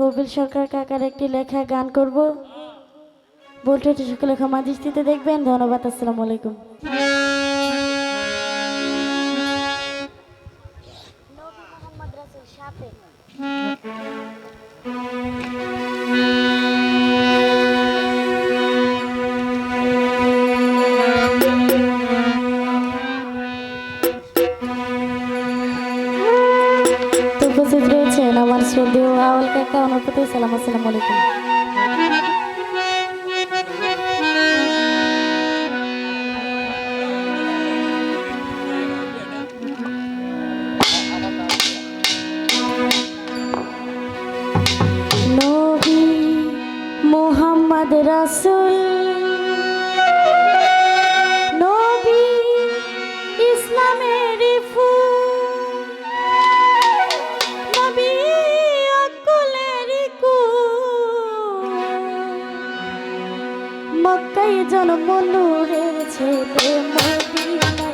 হবিল সরকার কাকার একটি লেখা গান করব। বলতে সকলে ক্ষমা দৃষ্টিতে দেখবেন। ধন্যবাদ, আসসালামু আলাইকুম। তো শ্রদ্ধেয় আওয়াল কাকা ওনার প্রতি সালাম আসসালামু আলাইকুম। মক্কায় জন্ম নূরের ছেলে মদিনা